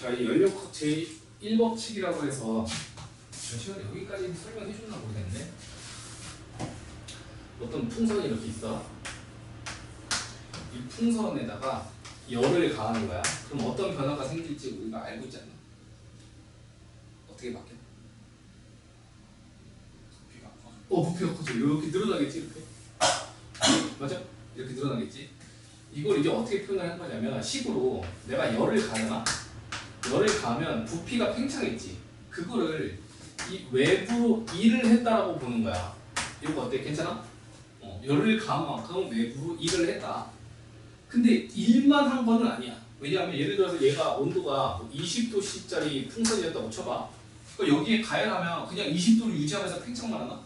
자, 이 연력 제 1법칙이라고 해서 잠시만 여기까지 설명해 줬나 모르겠네. 어떤 풍선이 이렇게 있어. 이 풍선에다가 열을 가하는 거야. 그럼 어떤 변화가 생길지 우리가 알고 있지 않나? 어떻게 바뀌어? 부피가 커져. 어, 부피가 커져. 이렇게 늘어나겠지, 이렇게. 맞아? 이렇게 늘어나겠지. 이걸 이제 어떻게 표현을 한 거냐면 식으로 내가 열을 가잖아. 열을 가면 부피가 팽창했지. 그거를 이 외부로 일을 했다라고 보는 거야. 이거 어때? 괜찮아? 어, 열을 가한 만큼 외부로 일을 했다. 근데 일만 한 거는 아니야. 왜냐하면 예를 들어서 얘가 온도가 20도씨짜리 풍선이었다고 쳐봐. 그럼 여기에 가열하면 그냥 20도를 유지하면서 팽창만 하나?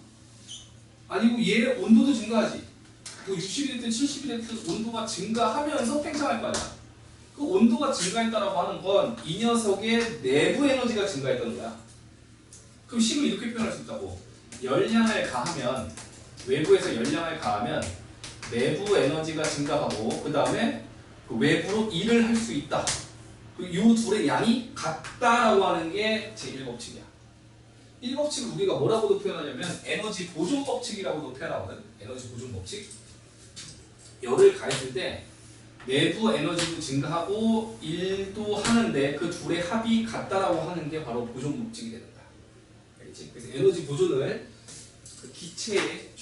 아니고 얘 온도도 증가하지. 뭐 60이 됐든 70이 됐든 온도가 증가하면서 팽창할 거 아니야. 그 온도가 증가했다라고 하는 건 이 녀석의 내부 에너지가 증가했다는 거야. 그럼 식을 이렇게 표현할 수 있다고. 열량을 가하면 외부에서 열량을 가하면 내부 에너지가 증가하고 그 다음에 그 외부로 일을 할 수 있다. 이 둘의 양이 같다라고 하는 게 제1법칙이야. 1법칙을 우리가 뭐라고도 표현하냐면 에너지 보존 법칙이라고도 표현하거든. 에너지 보존 법칙. 열을 가했을 때 내부 에너지도 증가하고 일도 하는데 그 둘의 합이 같다라고 하는 게 바로 보존 법칙이 거야. 알겠지? 그래서 에너지 보존을 그 기체의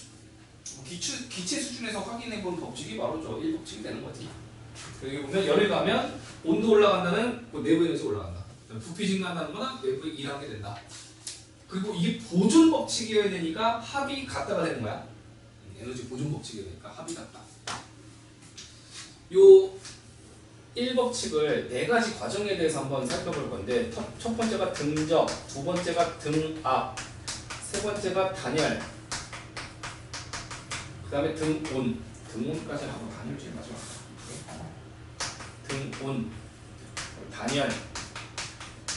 기체, 기체 수준에서 확인해 본 법칙이 바로 저 1법칙이 되는 거지. 여기 보면 열을 가면 온도 올라간다는 그 내부 에너지 올라간다. 부피 증가한다는 거는 내부에 일하게 된다. 그리고 이게 보존 법칙이어야 되니까 합이 같다가 되는 거야. 에너지 보존 법칙이어야 되니까 합이 같다. 요 1법칙을 네 가지 과정에 대해서 한번 살펴볼 건데 첫, 첫 번째가 등적, 두 번째가 등압, 세 번째가 단열, 그 다음에 등온, 등온까지 하고 단열 제일 마지막. 등온, 단열.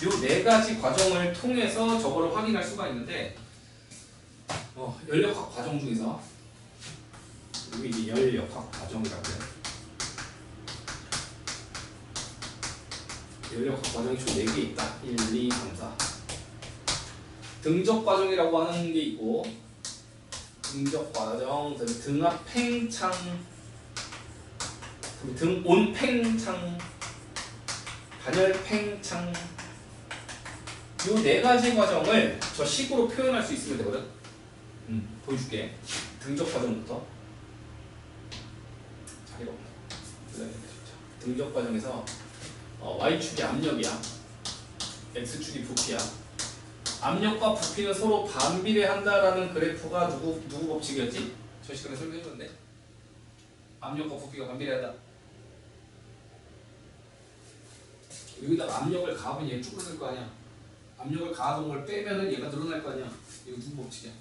요 네 가지 과정을 통해서 저거를 확인할 수가 있는데 어, 연력학 과정 중에서 여기 이제 연력학 과정이라고 해요. 연력학 과정이 총 4개 있다. 1, 2, 3, 4. 등적 과정이라고 하는 게 있고 등적 과정, 등압 팽창, 등온 팽창, 단열 팽창 요 네 가지 과정을 저 식으로 표현할 수 있으면 되거든. 음, 보여줄게. 등적 과정부터. 자리가 없네. 등적 과정에서 어, y축이 압력이야. x축이 부피야. 압력과 부피는 서로 반비례한다라는 그래프가 누구 누구 법칙이었지? 저 시간에 설명해줬는데. 압력과 부피가 반비례하다. 여기다가 압력을 가하면 얘 줄어들 거 아니야. 압력을 가하던 걸 빼면은 얘가 늘어날 거 아니야. 이거 누구 법칙이야?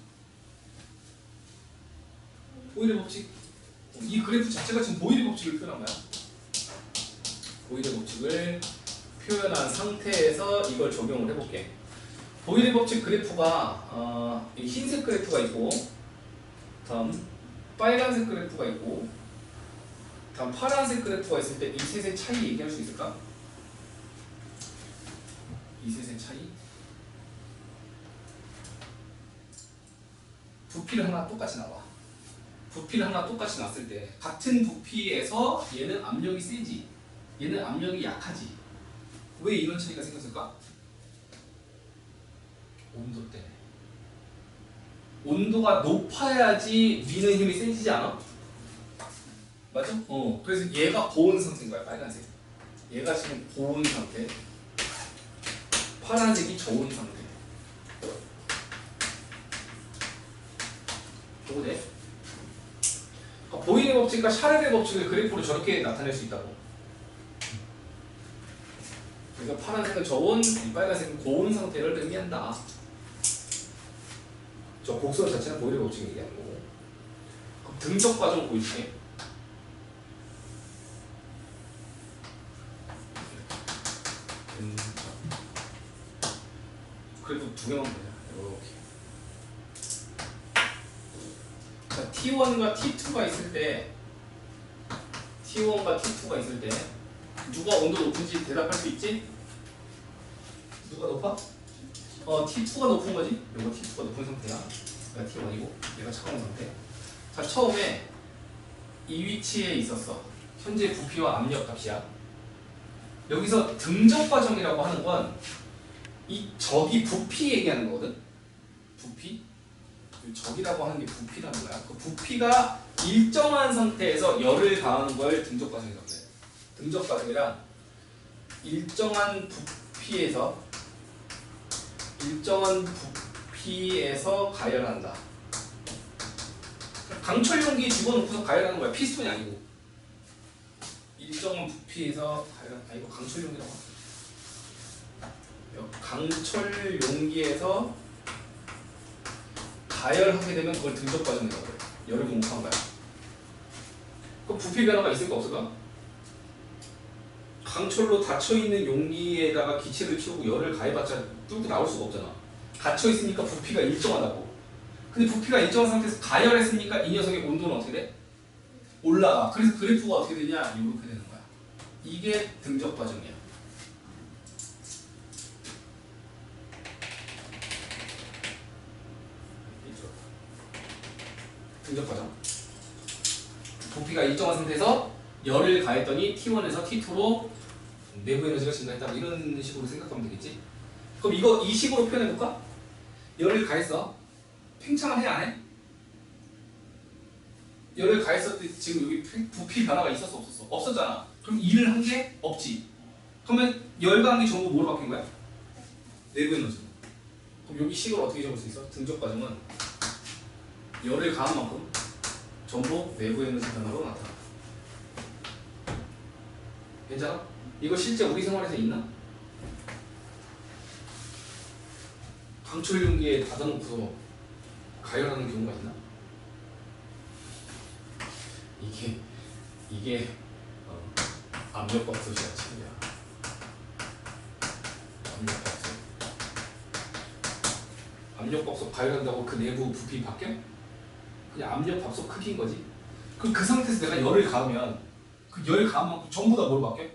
보이레 법칙. 이 그래프 자체가 지금 보이레 법칙을 표현한 거야. 보이레 법칙을 표현한 상태에서 이걸 적용을 해볼게. 보이레 법칙 그래프가 어, 이 흰색 그래프가 있고, 다음 빨간색 그래프가 있고, 다음 파란색 그래프가 있을 때 이 셋의 차이 얘기할 수 있을까? 이 셋의 차이? 부피를 하나 똑같이 나와. 부피를 하나 똑같이 놨을 때 같은 부피에서 얘는 압력이 세지, 얘는 압력이 약하지. 왜 이런 차이가 생겼을까? 온도 때문에. 온도가 높아야지 미는 힘이 세지지 않아? 맞아? 어. 그래서 얘가 고온 상태인 거야, 빨간색. 얘가 지금 고온 상태. 파란색이 저온 상태. 좋네. 그러니까 보이는 법칙과 샤르의 법칙을 그래프로 저렇게 나타낼 수 있다고. 그래서 파란색은 저온, 이 빨간색은 고온 상태를 의미한다. 저 곡선 자체는 보이는 법칙을 얘기하는 거고. 그럼 등적 과정. 등적. 그래도 두 개만 보자. 이렇게. 자, T1과 T2가 있을 때 T1과 T2가 있을 때 누가 온도 높은지 대답할 수 있지? 누가 높아? 어 T2가 높은 거지? 요거 T2가 높은 상태야. 얘가 T1이고 얘가 차가운 상태. 자 처음에 이 위치에 있었어. 현재 부피와 압력 값이야. 여기서 등적 과정이라고 하는 건 이 적이 부피 얘기하는 거거든. 부피. 이 적이라고 하는 게 부피라는 거야. 그 부피가 일정한 상태에서 열을 가하는 걸 등적 과정이라고 해. 등적 과정이란 일정한 부피에서 일정한 부피에서 가열한다. 강철 용기 집어넣고서 가열하는 거야. 피스톤이 아니고. 일정한 부피에서 가열 아 이거 강철 용기라고 하죠. 강철 용기에서 가열하게 되면 그걸 등적 과정이라고 해. 열을 공급한 거야. 그 부피 변화가 있을까 없을까? 강철로 닫혀 있는 용기에다가 기체를 키우고 열을 가해봤자 뚫고 나올 수가 없잖아. 닫혀 있으니까 부피가 일정하다고. 근데 부피가 일정한 상태에서 가열했으니까 이 녀석의 온도는 어떻게 돼? 올라가. 그래서 그래프가 어떻게 되냐? 이렇게 되는 거야. 이게 등적 과정이야. 등적 과정. 부피가 일정한 상태에서 열을 가했더니 T1에서 T2로 내부 에너지가 증가했다 뭐 이런 식으로 생각하면 되겠지 그럼 이거 이 식으로 표현해볼까? 열을 가했어 팽창을 해 안 해? 열을 가했을 때 지금 여기 팽- 부피 변화가 있었어 없었어? 없었잖아 그럼 일을 한 게 없지 그러면 열 가한 게 전부 뭐로 바뀐 거야? 내부 에너지 그럼 여기 식을 어떻게 적을 수 있어? 등적 과정은 열을 가한 만큼 전부 내부 에너지 변화로 나타나 괜찮아? 이거 실제 우리 생활에서 있나? 강철 용기에 닫아놓고서 가열하는 경우가 있나? 이게 이게 어, 압력밥솥이야 친구야 압력밥솥 압력 밥솥 가열한다고 그 내부 부피 바뀌어? 그냥 압력 밥솥 크기인 거지 그럼 그 상태에서 내가 열을 가하면 그열 가한 만큼 전부 다 뭐로 바뀌어?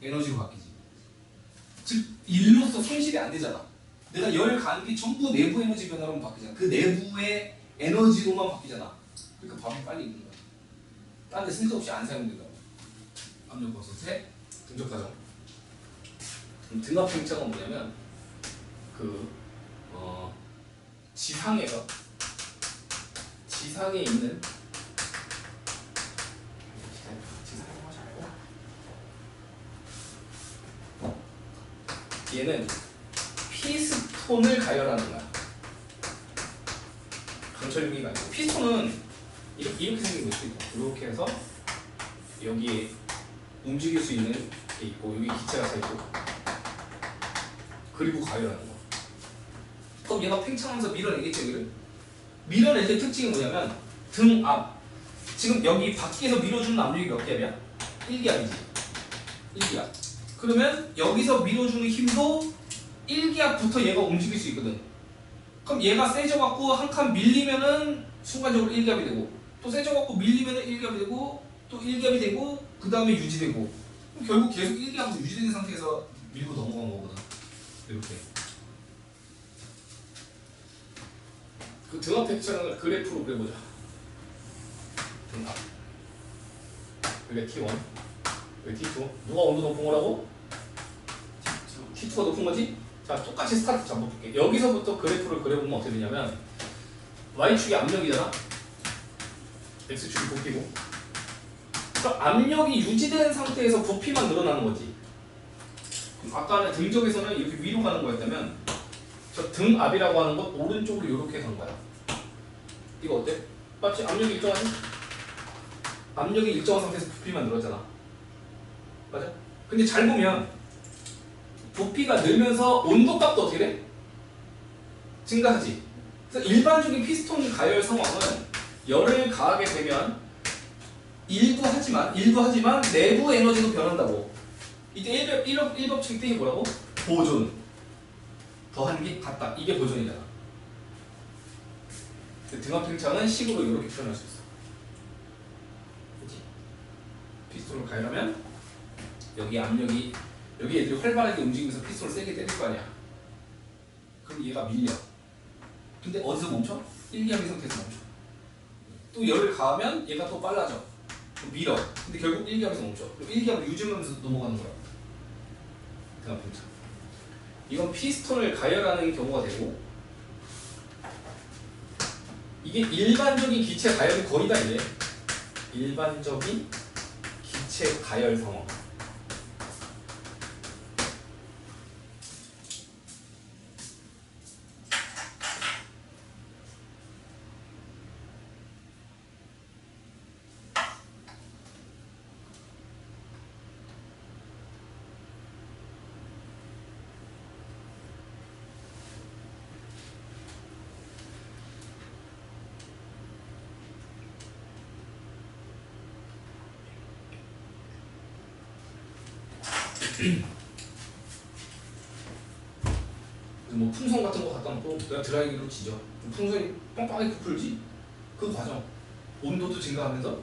에너지로 바뀌지. 즉 일로서 손실이 안 되잖아. 내가 열 가는 게 전부 내부 에너지 변화로만 바뀌잖아. 그 내부의 에너지로만 바뀌잖아. 그러니까 밥이 빨리 익는 거야. 딴데 쓸데없이 안 사용된다고. 압력밥솥의 등적 과정. 그럼 등압 팽창은 뭐냐면 그 어, 지상에서 지상에 있는 얘는 피스톤을 가열하는 거야. 강철 용기가 아니고 피스톤은 이렇게, 이렇게 생긴 거지. 이렇게 해서 여기에 움직일 수 있는 게 있고 여기 기체가 서 있고 그리고 가열하는 거. 그럼 얘가 팽창하면서 밀어내겠죠, 여기를? 밀어낼 때 특징이 뭐냐면 등 앞. 지금 여기 밖에서 밀어주는 압력이 몇 기압이야? 1기압이지. 1기압. 그러면 여기서 밀어주는 힘도 1기압부터 얘가 움직일 수 있거든. 그럼 얘가 세져갖고 한 칸 밀리면은 순간적으로 1기압이 되고 또 세져갖고 밀리면은 1기압이 되고 또 1기압이 되고 그 다음에 유지되고 그럼 결국 계속 1기압으로 유지되는 상태에서 밀고 넘어간 거거든. 이렇게. 그 등압 팽창을 그래프로 그려보자. 등압. 여기 T1, 여기 T2. 누가 온도 높은 거라고? T2가 높은 거지? 자, 똑같이 스타트 잡아볼게. 여기서부터 그래프를 그려보면 어떻게 되냐면 Y축이 압력이잖아. X축이 부피고. 그러니까 압력이 유지된 상태에서 부피만 늘어나는 거지. 아까는 등적에서는 이렇게 위로 가는 거였다면 저 등압이라고 하는 건 오른쪽으로 이렇게 간 거야. 이거 어때? 마치 압력이 일정하지? 압력이 일정한 상태에서 부피만 늘었잖아. 맞아? 근데 잘 보면 부피가 늘면서 온도값도 어떻게 돼? 증가하지. 그래서 일반적인 피스톤 가열 상황은 열을 가하게 되면 일부 하지만 일부 하지만 내부 에너지도 변한다고. 이때 1법, 1법, 1법 책定이 뭐라고? 보존. 더하는 게 같다. 이게 보존이잖아. 등압 팽창은 식으로 이렇게 표현할 수 있어. 그치? 피스톤을 가열하면 여기 압력이 여기 애들이 활발하게 움직이면서 피스톤을 세게 때릴 거 아니야. 그럼 얘가 밀려. 근데 어디서 멈춰? 1, 2하기 상태에서 멈춰. 또 열을 가하면 얘가 또 빨라져. 또 밀어. 근데 결국 1, 2하면서 멈춰. 그럼 1, 2하면 유지하면서 넘어가는 거야. 대답 편차. 이건 피스톤을 가열하는 경우가 되고 이게 일반적인 기체 가열이 거의 다 이래. 일반적인 기체 가열 상황. 뭐 풍선 같은 거 갖다 놓고 내가 드라이기로. 그럼 풍선이 빵빵하게 부풀지. 그 과정. 온도도 증가하면서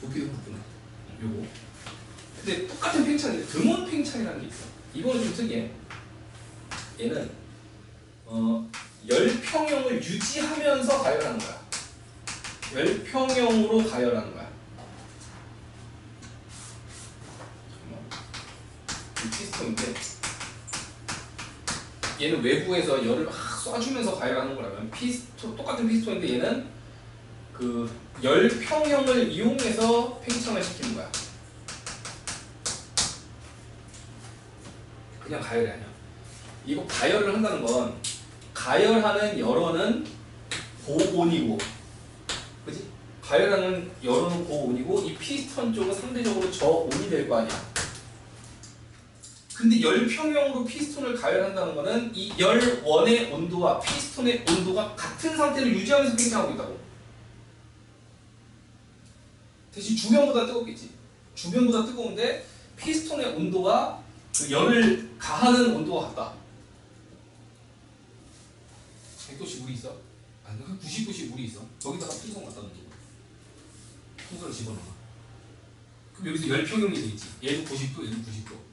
부피도 부푸는 요거. 근데 똑같은 팽창인데 등원 팽창이라는 게 있어. 이거는 좀 특이해. 얘는 어, 열평형을 유지하면서 가열하는 거야. 열평형으로 가열하는 거야. 잠깐만. 이 피스톤인데 얘는 외부에서 열을 막 쏴주면서 가열하는 거라면 피스톤 똑같은 피스톤인데 얘는 그 열평형을 이용해서 팽창을 시키는 거야. 그냥 가열이 아니야. 이거 가열을 한다는 건 가열하는 열원은 고온이고, 그지? 가열하는 열원은 고온이고 이 피스톤 쪽은 상대적으로 저온이 될 거 아니야. 근데 열평형으로 피스톤을 가열한다는 거는 이 열원의 온도와 피스톤의 온도가 같은 상태를 유지하면서 팽창하고 있다고. 대신 주변보다 뜨겁겠지. 주변보다 뜨거운데 피스톤의 온도와 그 열을 가하는 온도가 같다. 100도씨 물이 있어? 아니, 한 90도씨 물이 있어. 거기다가 풍선 갖다 던져. 풍선을 집어넣어. 그럼 여기서 열평형이 되겠지. 얘도 90도, 얘도 90도.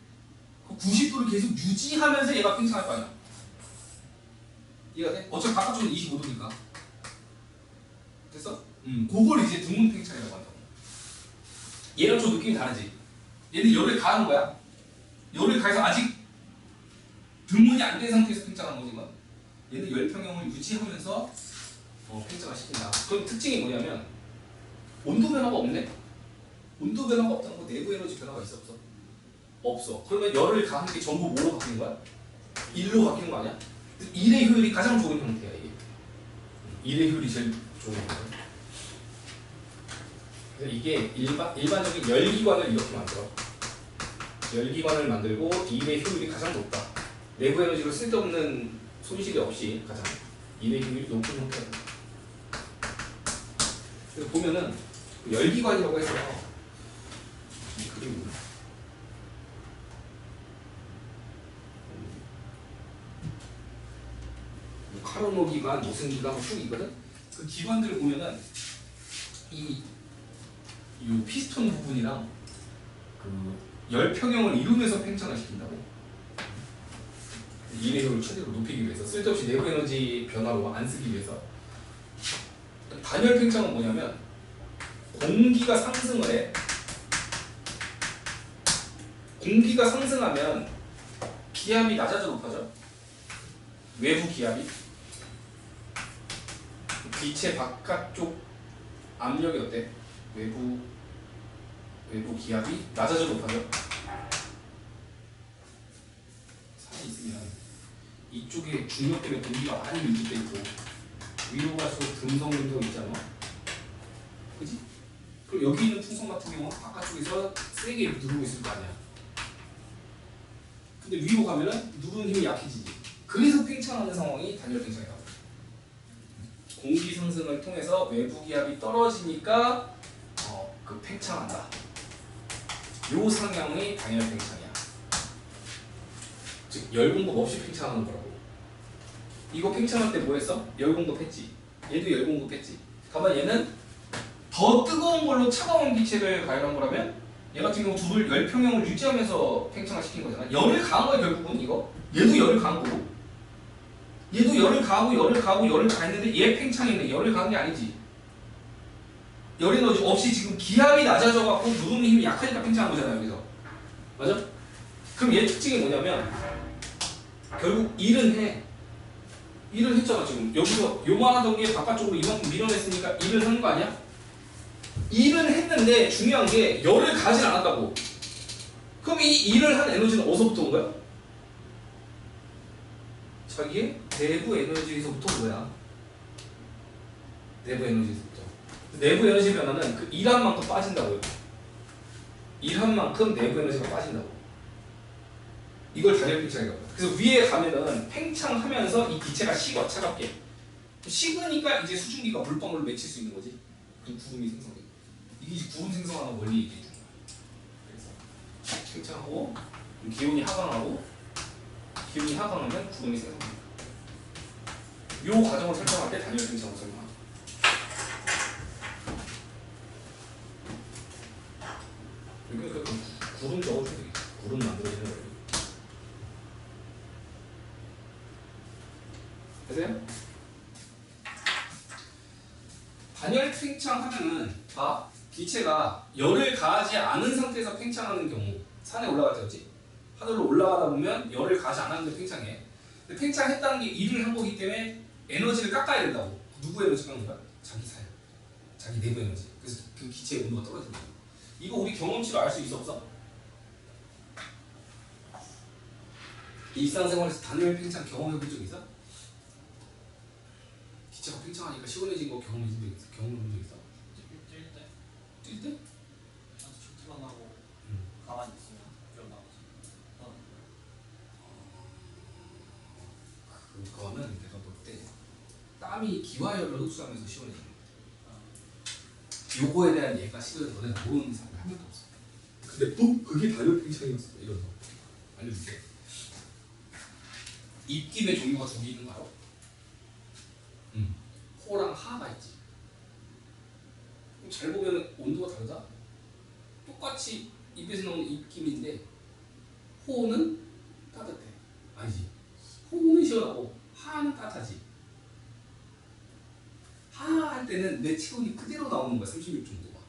그 90도를 계속 유지하면서 얘가 팽창할 거 아니야. 이해가 돼? 어차피 바깥쪽은 25도니까. 됐어? 음, 그걸 이제 등문 팽창이라고 한다고. 얘랑 좀 느낌이 다르지? 얘는 열을 가하는 거야. 열을 가해서 아직 등문이 안 된 상태에서 팽창하는 거지만 얘는 열 평형을 유지하면서 어, 팽창을 시킨다. 그럼 특징이 뭐냐면 온도 변화가 없네? 온도 변화가 없다는 거 내부 에너지 변화가 있어 없어? 없어. 그러면 열을 가하는 게 전부 뭐로 바뀌는 거야? 일로 바뀌는 거 아니야? 일의 효율이 가장 좋은 형태야 이게. 일의 효율이 제일 좋은 형태. 그래서 이게 일반 일반적인 열기관을 이렇게 만들어. 열기관을 만들고 일의 효율이 가장 높다. 내부 에너지로 쓸데없는 손실이 없이 가장 일의 효율이 높은 형태다. 그래서 보면은 그 열기관이라고 해서 이 그림이 뭐쭉 있거든. 그 기관들을 보면은 이, 이 피스톤 부분이랑 그 열평형을 이루면서 팽창을 시킨다고. 효율을 최대로 높이기 위해서 쓸데없이 내부 에너지 변화로 안 쓰기 위해서 단열 팽창은 뭐냐면 공기가 상승을 해. 공기가 상승하면 기압이 낮아져 높아져. 외부 기압이 기체 바깥쪽 압력이 어때? 외부 외부 기압이 낮아져 높아져. 산이 있으면 이쪽에 중력 때문에 공기가 많이 밀집돼 있고 위로 갈수록 근성 있잖아. 그지? 그럼 여기 있는 풍선 같은 경우는 바깥쪽에서 세게 누르고 있을 거 아니야. 근데 위로 가면은 누르는 힘이 약해지지. 그래서 팽창하는 상황이 단열 팽창이라고. 공기 상승을 통해서 외부 기압이 떨어지니까 어, 그 팽창한다. 요 상향이 단열 팽창이야. 즉 열 공급 없이 팽창하는 거라고. 이거 팽창할 때 뭐 했어? 열 공급했지. 얘도 열 공급했지. 다만 얘는 더 뜨거운 걸로 차가운 기체를 가열한 거라면 얘 같은 경우 둘을 열평형을 유지하면서 팽창을 시킨 거잖아. 열을 가한 거야 결국은 이거. 얘도 열을 가한 거고. 얘도 열을 가하고 열을 가하고 열을 가했는데 얘 팽창이네. 열을 가한 게 아니지. 열 에너지 없이 지금 기압이 낮아져 갖고 누르는 힘이 약하니까 팽창한 거잖아요 여기서. 맞아? 그럼 얘 특징이 뭐냐면 결국 일은 해. 일을 했잖아 지금 여기서 요만하던 게 바깥쪽으로 이만큼 밀어냈으니까 일을 하는 거 아니야? 일은 했는데 중요한 게 열을 가진 않았다고. 그럼 이 일을 한 에너지는 어디서부터 온 거야? 자기의 내부 에너지에서부터 온 거야. 내부 에너지에서부터. 내부 에너지 변화는 그 일한 만큼 빠진다고요. 일한 만큼 내부 에너지가 빠진다고. 이걸 단열 팽창이라고 해요. 그래서 위에 가면은 팽창하면서 이 기체가 식어 차갑게. 식으니까 이제 수증기가 물방울을 맺힐 수 있는 거지. 그 구름이 생성돼. 이게 구름 생성하는 원리 얘기해. 그래서 팽창하고 기온이 하강하고 기온이 하강하면 구름이 생성된 다. 요 과정을 설정할 때 단열 팽창을 설명합니다. 여기 그 구름 적어주면 되겠지. 구름 만들어지는 원리. 되세요? 단열 팽창 하면은 봐 기체가 열을 가하지 않은 상태에서 팽창하는 경우 산에 올라갈 때였지 하늘로 올라가다 보면 열을 가하지 않았는데 팽창해 팽창했다는 게 일을 한 거기 때문에 에너지를 깎아야 된다고 누구 에너지 깎는 거야? 자기 살 자기 내부 에너지 그래서 그 기체의 온도가 떨어진다 이거 우리 경험치로 알 수 있어 없어? 일상생활에서 단열 팽창 경험해 본 적 있어? 기체가 팽창하니까 시원해진 거 경험해 본 적 있어? 경험해 본 적 있어? 뛸 때, 뛸 때? 나도 쭉 틀어나고 음. 가만히 있으면 좀 나오지. 어. 그거는 내가 볼 때 땀이 기화열을 흡수하면서 시원해지는 거야. 요거에 대한 얘가 실은 너네 모르는 사람이 한 명도 없어. 근데 또 그게 단열 팽창이었어. 이러서 알려줄게. 입김의 종류가 두 개 있는 거 알아? 응. 호랑 하가 있지. 잘 보면 온도가 다르다. 똑같이 입에서 나오는 입김인데 호는 따뜻해. 아니지. 호는 시원하고 하는 따뜻하지. 하할 때는 내 체온이 그대로 나오는 거야 36 정도가.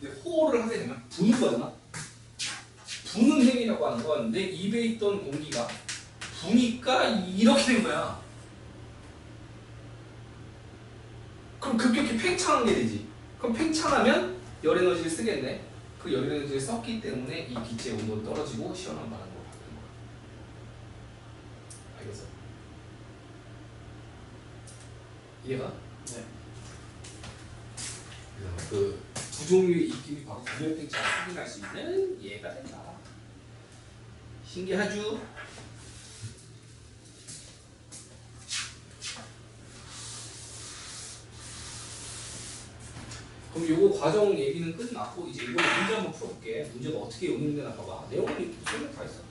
근데 호를 하게 되면 부는 거잖아. 부는 행위라고 하는 건 내 입에 있던 공기가 부니까 이렇게 된 거야. 그럼 급격히 팽창하게 되지. 그럼 팽창하면 열 에너지를 쓰겠네. 그 열 에너지를 썼기 때문에 이 기체의 온도가 떨어지고 시원한 바람으로 바뀌는 거야. 알겠어? 이해가? 네. 그 두 종류의 입김이 바로 단열 팽창을 확인할 수 있는 이해가 된다. 신기하죠? 그럼 요거 과정 얘기는 끝났고 이제 이번에 문제 한번 풀어볼게. 문제가 어떻게 용인되나 봐봐. 내용은 설명 다 있어.